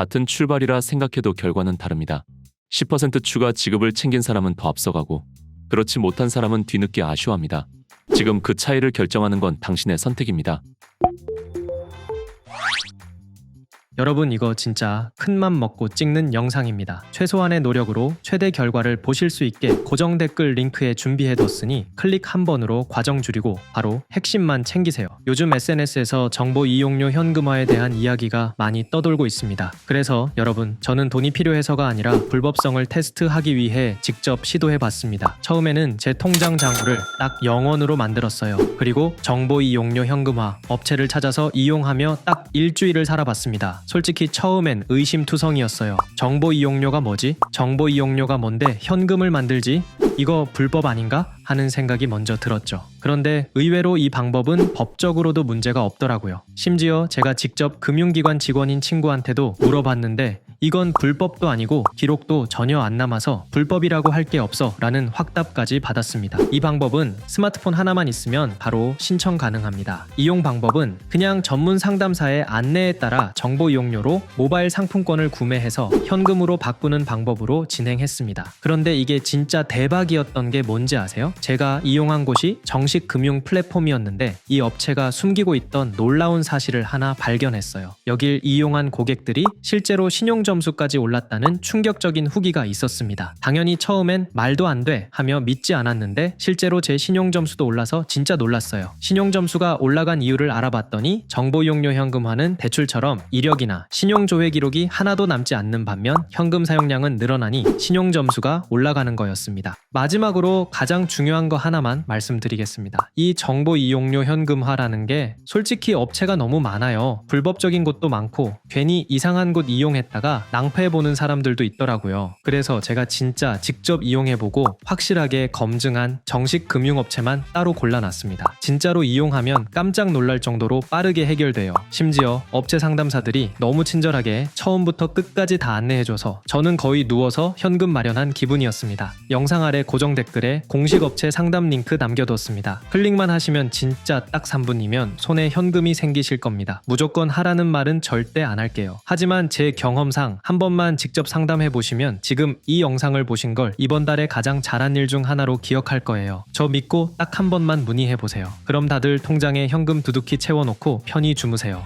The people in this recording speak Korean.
같은 출발이라 생각해도 결과는 다릅니다. 10% 추가 지급을 챙긴 사람은 더 앞서가고 그렇지 못한 사람은 뒤늦게 아쉬워합니다. 지금 그 차이를 결정하는 건 당신의 선택입니다. 여러분 이거 진짜 큰맘 먹고 찍는 영상입니다. 최소한의 노력으로 최대 결과를 보실 수 있게 고정 댓글 링크에 준비해뒀으니 클릭 한 번으로 과정 줄이고 바로 핵심만 챙기세요. 요즘 SNS에서 정보 이용료 현금화에 대한 이야기가 많이 떠돌고 있습니다. 그래서 여러분 저는 돈이 필요해서가 아니라 불법성을 테스트하기 위해 직접 시도해봤습니다. 처음에는 제 통장 잔고를 딱 0원으로 만들었어요. 그리고 정보 이용료 현금화 업체를 찾아서 이용하며 딱 일주일을 살아봤습니다. 솔직히 처음엔 의심투성이었어요. 정보 이용료가 뭐지? 정보 이용료가 뭔데 현금을 만들지? 이거 불법 아닌가? 하는 생각이 먼저 들었죠. 그런데 의외로 이 방법은 법적으로도 문제가 없더라고요. 심지어 제가 직접 금융기관 직원인 친구한테도 물어봤는데 이건 불법도 아니고 기록도 전혀 안 남아서 불법이라고 할 게 없어 라는 확답까지 받았습니다. 이 방법은 스마트폰 하나만 있으면 바로 신청 가능합니다. 이용 방법은 그냥 전문 상담사의 안내에 따라 정보 이용료로 모바일 상품권을 구매해서 현금으로 바꾸는 방법으로 진행했습니다. 그런데 이게 진짜 대박이었던 게 뭔지 아세요? 제가 이용한 곳이 정식 금융 플랫폼이었는데 이 업체가 숨기고 있던 놀라운 사실을 하나 발견했어요. 여길 이용한 고객들이 실제로 신용 점 수까지 올랐다는 충격적인 후기가 있었습니다. 당연히 처음엔 말도 안 돼 하며 믿지 않았는데 실제로 제 신용 점수도 올라서 진짜 놀랐어요. 신용 점수가 올라간 이유를 알아봤더니 정보 이용료 현금화는 대출처럼 이력이나 신용 조회 기록이 하나도 남지 않는 반면 현금 사용량은 늘어나니 신용 점수가 올라가는 거였습니다. 마지막으로 가장 중요한 거 하나만 말씀드리겠습니다. 이 정보 이용료 현금화라는 게 솔직히 업체가 너무 많아요. 불법적인 곳도 많고 괜히 이상한 곳 이용했다가 낭패해보는 사람들도 있더라고요. 그래서 제가 진짜 직접 이용해보고 확실하게 검증한 정식 금융업체만 따로 골라놨습니다. 진짜로 이용하면 깜짝 놀랄 정도로 빠르게 해결돼요. 심지어 업체 상담사들이 너무 친절하게 처음부터 끝까지 다 안내해줘서 저는 거의 누워서 현금 마련한 기분이었습니다. 영상 아래 고정 댓글에 공식 업체 상담 링크 남겨뒀습니다. 클릭만 하시면 진짜 딱 3분이면 손에 현금이 생기실 겁니다. 무조건 하라는 말은 절대 안 할게요. 하지만 제 경험상 한 번만 직접 상담해 보시면 지금 이 영상을 보신 걸 이번 달에 가장 잘한 일 중 하나로 기억할 거예요. 저 믿고 딱 한 번만 문의해 보세요. 그럼 다들 통장에 현금 두둑히 채워놓고 편히 주무세요.